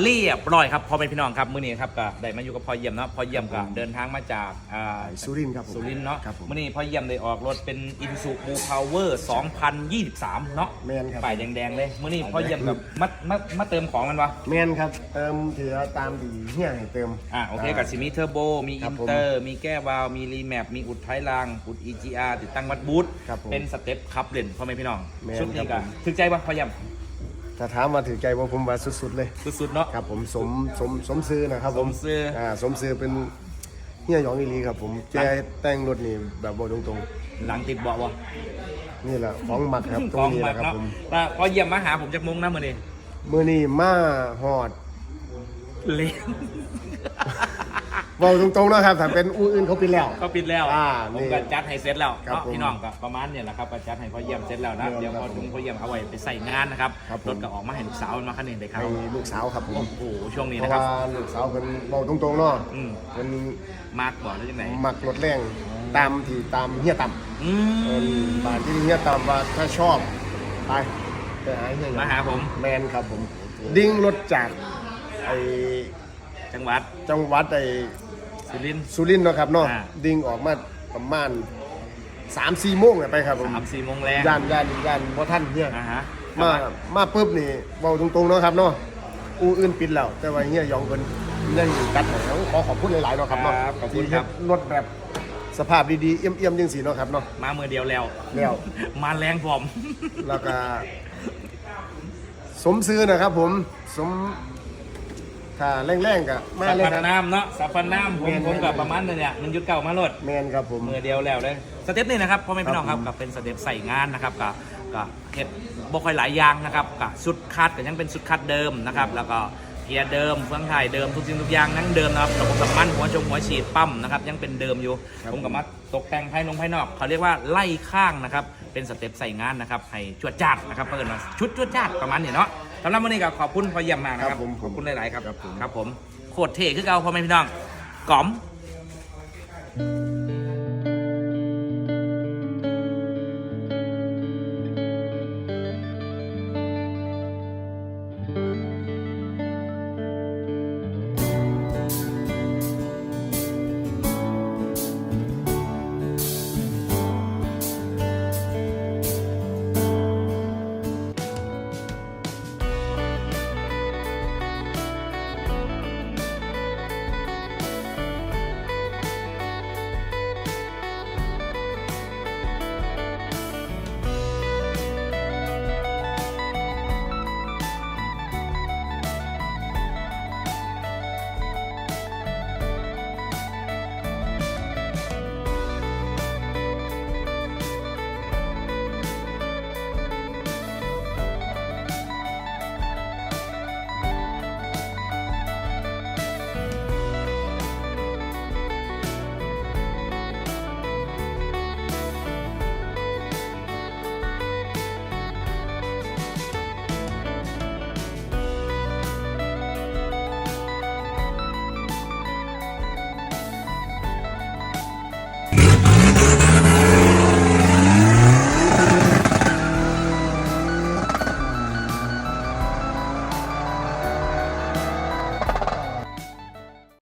เรียบร้อยครับพ่อแม่พี่น้องครับมื้อนี้ครับก็ได้มาอยู่กับพ่อเยี่ยมเนาะพ่อเยี่ยมก็เดินทางมาจากอ่าสุรินทร์ครับผมสุรินทร์เนาะครับผม มื่อนี้พ่อเยี่ยมได้ออกรถเป็น i n s u b l u Power 2023 เนาะแมนครับ ป้ายแดงๆเลยมื่อนี้พ่อเยี่ยมกับมามามาเติมของกันวะแมนครับ เติมเถือตามดีเฮียให้เติม อะโอเคกับสิมีเทอร์โบมีครัอิบนผมเตอร์ มีแก้วาล์วมีรีแมปมีอุดท้ายรางอุด EGR ติดตั้งวัดบูทครับผมเป็นสเต็ปคับเล่นพ่อแม่พี่น้องแม่นชุดนี้ครัก็บผม ถึกใจปะพ่อเยี่ยม ถ้าถามมาถือใจว่าผมว่าสุดๆเลย สุดๆเนาะ ครับผมสมสมสมซื้อนะครับผมสมซื้ออ่อ่าสมซื้อเป็นเฮียหยองอีหลีครับผมแกแต่งรถนี่แบบบอกตรงหลังติดเบาะวะๆ นี่แหละของหมักครับตรกองงนี้หแหมัละกครับเนาะผมแล้วพ่อเยี่ยมมาหาผมจากมุงนะมื่อนี้มื้อนี้มาฮอด เละ บอกตรงๆนะครับถ้าเป็นอู้อื่นเขาปิดแล้ว ก็ปิดแล้วอ่าผมนี่ก็จัดให้เสร็จแล้วครับเนาะผมพี่น้องก็ประมาณเนี่ยแหละครับก็จัดให้พ่อเยี่ยมเสร็จแล้วนะเยี่เดี๋ยยวมพอครับจุงพ่อเยี่ยมเอาไว้ไปใส่งานนะครับครับผม รถก็ออกมาให้ลูกสาวมันมาคันนี้ได้ครัให้บลูกสาวครับผมโอ้โหช่วงนี้เพราะนะครับ ว่าลูกสาวเป็นบอกตรงๆเนาะอืม เป็นมาร์กบอกแล้วยังไงหมักรถแรงตามที่ตามเฮียต่ำอืเอิ่มมบานที่เฮียต่ำว่าถ้าชอบไปไปหาเฮียมาหาผม แมนครับผม ดิ้งรถจากไอ จังหวัดจังหวัดไอสุรินทร์ สุรินทร์เนาะครับเนาะอ่า ดิ้งออกมาประมาณสามสี่โมงเนี่ยไปครับผมสามสี่โมงแรงย่านย่านย่านบ่ท่านเฮียนะฮะมา มาปุ๊บนี่เบาตรงๆเนาะครับเนาะ อูอื่นปิดแล้ว แต่ว่าเฮียยองเพิ่นยังกัดให้แล้วขอขอบคุณหลายๆเนาะครับเนาะครับขอบคุณครับ ที่เฮ็ดรถแบบสภาพดีๆเอี่ยมๆจังซี่เนาะครับเนาะ มามือเดียวแล้ว แล้ว มาแรงผมแล้วก็ สมซื้อนะครับผม สม ถ้าแรงๆก็มาสัพเลยพครับนามเนาะสัพพนามผมแม่นผมกับประมาณเนี่ยหนึ่งจุดเก้ามาโหลด แมนครับผม มือเดียวแล้วเลยสเต็ปนี่นะครับพ่อแม่พี่น้องครับครับผมกับเป็นสเต็ปใส่งานนะครับกับกับเห็ดบ่ค่อยหลายอย่างนะครับกับสุดคัดก็ยังเป็นสุดคัดเดิมนะครับแล้วก็เกียร์เดิมเฟืองไทยเดิมทุกสิ่งทุกอย่างนั่งเดิมนะครับระบบสมันหัวชงหัวฉีดปั๊มนะครับยังเป็นเดิมอยู่ผมกับมาตกแต่งภายนงภายนอก เขาเรียกว่าไล่ข้างนะครับเป็นสเต็ปใส่งานนะครับให้จวดจ้าดนะครับเพื่อนมาชุดจวดจ้าดประมาณนี้เนาะ สำหรับวันนี้ก็ขอบคุณพอเยี่ยมมากนะครับผมขอบคุณหลายๆครับครับผม ครับผมโคตรเท่คือเอาพ่อแม่พี่น้องก๋อม thank you